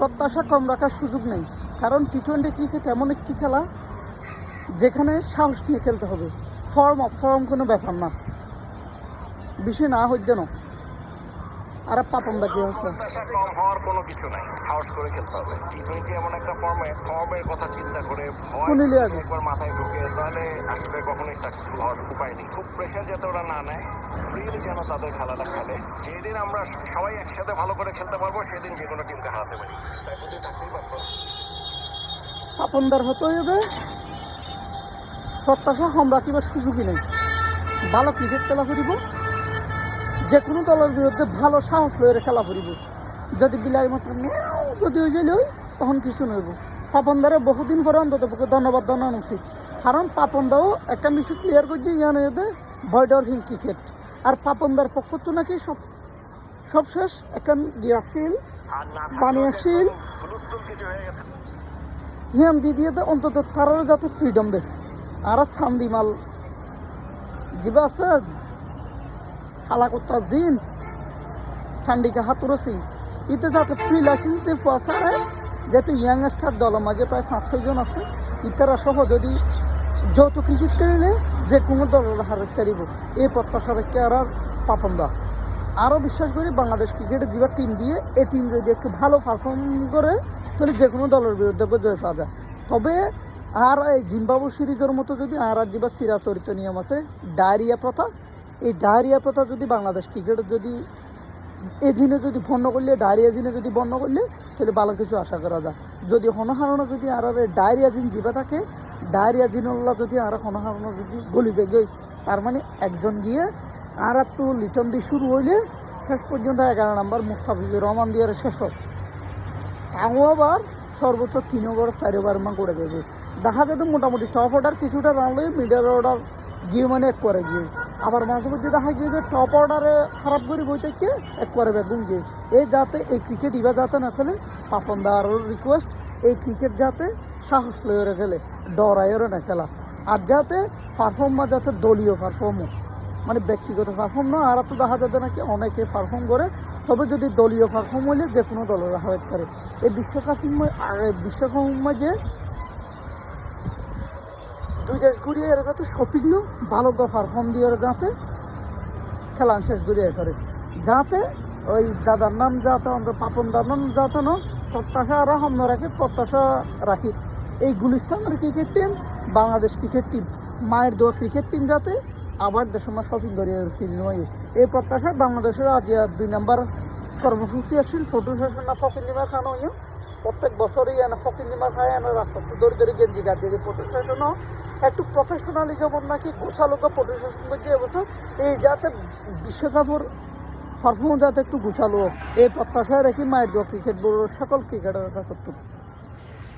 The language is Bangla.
প্রত্যাশা কম রাখার সুযোগ নেই। কারণ টি টোয়েন্টি ক্রিকেট এমন একটি খেলা যেখানে সাহস নিয়ে খেলতে হবে। ফর্ম অফ ফর্ম কোনো ব্যাপার না। বেশি না হইতেন আর পাপন দা কি হচ্ছে প্রত্যাশা কম হওয়ার কোনো কিছু নাই। সাহস করে খেলতে হবে। টি টোয়েন্টি এমন একটা ফর্মে ফর্মের কথা চিন্তা করে ভয় একবার মাথায় ঢুকে তাহলে আসলে কখনোই সাকসেসফুল হওয়ার উপায় নেই। খুব প্রেশার যাতে ওরা না নেয় ফ্রিলি যেন তাদের খেলাটা খেলে। যেদিন আমরা সবাই একসাথে ভালো করে খেলতে পারব সেদিন যে কোনো টিমকে হারাতে পারি। সাইফুদ্দিন থাকতেই পারতো। পাপনদার হতে হবে প্রত্যাশা কম রাখিবার সুযোগই নেই। ভালো ক্রিকেট খেলা ফুরিব যে কোনো দলের বিরুদ্ধে ভালো সাহস লইরে খেলা ফুরিব যদি বিলাই মতো মিয়াও যদি হয়ে যাইলে ওই তখন কিছু নইব পাপনদারে বহুদিন পরে অন্তত পক্ষে ধন্যবাদ জানানো উচিত। কারণ পাপনদাও একটা মিশু ক্লিয়ার করছে ইয়ানো ভয়ডর হিং ক্রিকেট আর পাপনদার পক্ষ তো নাকি সব সব শেষ। এখন গিয়াশীল বানিয়াশীল দি দিয়ে দে অন্তত তারা যাতে ফ্রিডম দে। আর থান্দি মাল যিবা আছে? হালাকত্তা জিন। চান্ডিকা হাতুরসি। ইতে যাতে ফ্রি লাইসেন্স ফুয়াশারে যাতে ইয়াংস্টার দলের মাঝে প্রায় পাঁচ ছয়জন আছে। ইতারা সহ যদি যৌথ ক্রিকেট খেলিলে যে কোনো দলের হারে তারিব। এই প্রত্যাশা রেখে আর আর পাপন দা। আরও বিশ্বাস করি বাংলাদেশ ক্রিকেটে যেবা টিম দিয়ে এই টিম যদি একটু ভালো পারফর্ম করে, তাহলে যে কোনো দলের বিরুদ্ধে জয় পাওয়া যায়। তবে আর এই জিম্বাবু সিরিজের মতো যদি আর আর যেবা চিরাচরিত নিয়ম আছে, ডায়রিয়া প্রথা এই ডায়রিয়া প্রথা যদি বাংলাদেশ ক্রিকেটে যদি এই জিনে যদি বন্ধ করলে, ডায়রিয়া জিনে যদি বন্ধ করলে, তাহলে ভালো কিছু আশা করা যায়। যদি হনহারণা যদি আর ডায়রিয়া জিন জিবা থাকে, ডায়রিয়া জিনল্লা যদি আর হনহারণা যদি গলি যায়, তার মানে একজন গিয়ে আর একটু লিটন দিয়ে শুরু হইলে শেষ পর্যন্ত এগারো নাম্বার মুস্তাফিজুর রহমান দিয়ে শেষ তাও আবার সর্বোচ্চ তিন ওভার, চার ওভার মান করে দেবে। দেখা যাবে মোটামুটি টপ অর্ডার কিছুটা রানলে মিডল অর্ডার গিয়ে মানে এক করে গিয়ে। আবার মাঝে মধ্যে দেখা গিয়ে যে টপ অর্ডারে খারাপ করে বই থেকে এক করে বেগুন গিয়ে এই যাতে এই ক্রিকেট ইবা যাতে না খেলে পাপন দার রিকোয়েস্ট এই ক্রিকেট যাতে সাহস লয়ে খেলে ডরাইয়েরও না খেলা। আর যাতে পারফর্মা যাতে দলীয় পারফর্মও মানে ব্যক্তিগত পারফর্ম না, আর তো দেখা যাবে নাকি অনেকে পারফর্ম করে, তবে যদি দলীয় পারফর্ম হলে যে কোনো দলের হারাতে পারে এই বিশ্বকাপ বিশ্বকাপ যে দুই দেশ ঘুরিয়ে এরা যাতে সপিগুলো ভালো করে পারফর্ম দিয়ে এরা যাতে খেলা শেষ ঘুরিয়ে পারে যাতে ওই দাদার নাম যাতে আমরা পাপন দাদার নাম যাতে না, প্রত্যাশা আর হাম না রাখি, প্রত্যাশা রাখি। এই গুলিস্তানের cricket team Bangladesh cricket team মায়ের দোয়া ক্রিকেট টিম যাতে আবার দেশের শপিং করিয়ে সিনেমায় এই প্রত্যাশা বাংলাদেশের আজ দুই নাম্বার কর্মসূচি আসছিল ফটো সেশন না ফকির নিমা খানো প্রত্যেক বছরই এনে ফকির নিমা খায় এনে রাস্তা দড়ি দড়ি গেঞ্জি গাছ দিয়ে ফটো সেশনও একটু প্রফেশনালি যেমন নাকি গোছালোকে করছে এবছর এই যাতে বিশ্বকাপের পারফরমেন্স যাতে একটু গোছালো, এই প্রত্যাশায় রেখে মায়ের ক্রিকেট বোর্ডের সকল ক্রিকেটারের কাছে।